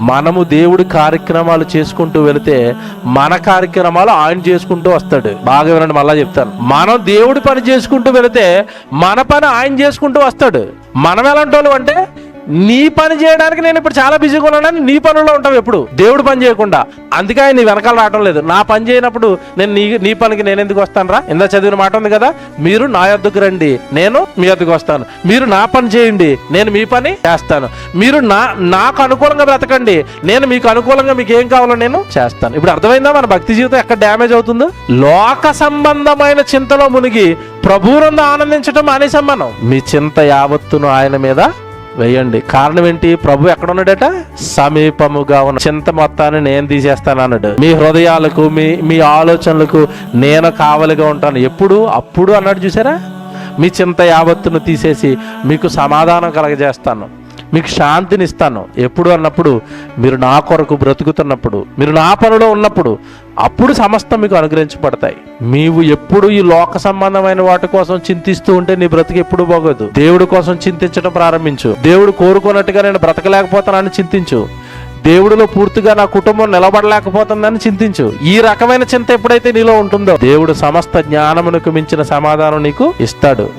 మనము దేవుడి కార్యక్రమాలు చేసుకుంటూ వెళితే మన కార్యక్రమాలు ఆయన చేసుకుంటూ వస్తాడు. బాగా వినండి మళ్ళా చెప్తాను. మనం దేవుడి పని చేసుకుంటూ వెళితే మన పని ఆయన చేసుకుంటూ వస్తాడు. మనం ఎలాంటి వాళ్ళు అంటే నీ పని చేయడానికి నేను ఇప్పుడు చాలా బిజీగా ఉన్నానని నీ పనుల్లో ఉంటావు ఎప్పుడు? దేవుడు పని చేయకుండా. అందుకే ఆయన నీ వెనకాల రావడం లేదు. నా పని చేయనప్పుడు నేను నీ నీ పనికి నేను ఎందుకు వస్తాను రా ఇందా చదివిన మాట ఉంది కదా? మీరు నా యొద్దకు రండి. నేను మీ యొద్దకు వస్తాను. మీరు నా పని చేయండి. నేను మీ పని చేస్తాను. మీరు నా నాకు అనుకూలంగా బ్రతకండి. నేను మీకు అనుకూలంగా మీకు ఏం కావాలో నేను చేస్తాను. ఇప్పుడు అర్థమైందా? మన భక్తి జీవితం ఎక్కడ డ్యామేజ్ అవుతుందో? లోక సంబంధమైన చింతలో మునిగి ప్రభువునందు ఆనందించడం మానేసాం మనం. మీ చింత యావత్తును ఆయన మీద వేయండి. కారణం ఏంటి? ప్రభు ఎక్కడ ఉన్నాడట సమీపముగా ఉన్న చింత మొత్తాన్ని నేను తీసేస్తాను అన్నాడు. మీ హృదయాలకు మీ మీ ఆలోచనలకు నేను కావలిగా ఉంటాను. ఎప్పుడు? అప్పుడు అన్నాడు చూసారా? మీ చింత యావత్తును తీసేసి మీకు సమాధానం కలగజేస్తాను. మీకు శాంతిని ఇస్తాను ఎప్పుడు అన్నప్పుడు మీరు నా కొరకు బ్రతుకుతున్నప్పుడు మీరు నా పనిలో ఉన్నప్పుడు అప్పుడు సమస్తం మీకు అనుగ్రహించబడతాయి. నీవు ఎప్పుడు ఈ లోక సంబంధమైన వాటి కోసం చింతిస్తూ ఉంటే నీ బ్రతికి ఎప్పుడు బాగోదు. దేవుడి కోసం చింతించడం ప్రారంభించు. దేవుడు కోరుకున్నట్టుగా నేను బ్రతకలేకపోతానని చింతించు. దేవుడిలో పూర్తిగా నా కుటుంబం నిలబడలేకపోతుందని చింతించు. ఈ రకమైన చింత ఎప్పుడైతే నీలో ఉంటుందో దేవుడు సమస్త జ్ఞానమునకు మించిన సమాధానం నీకు ఇస్తాడు.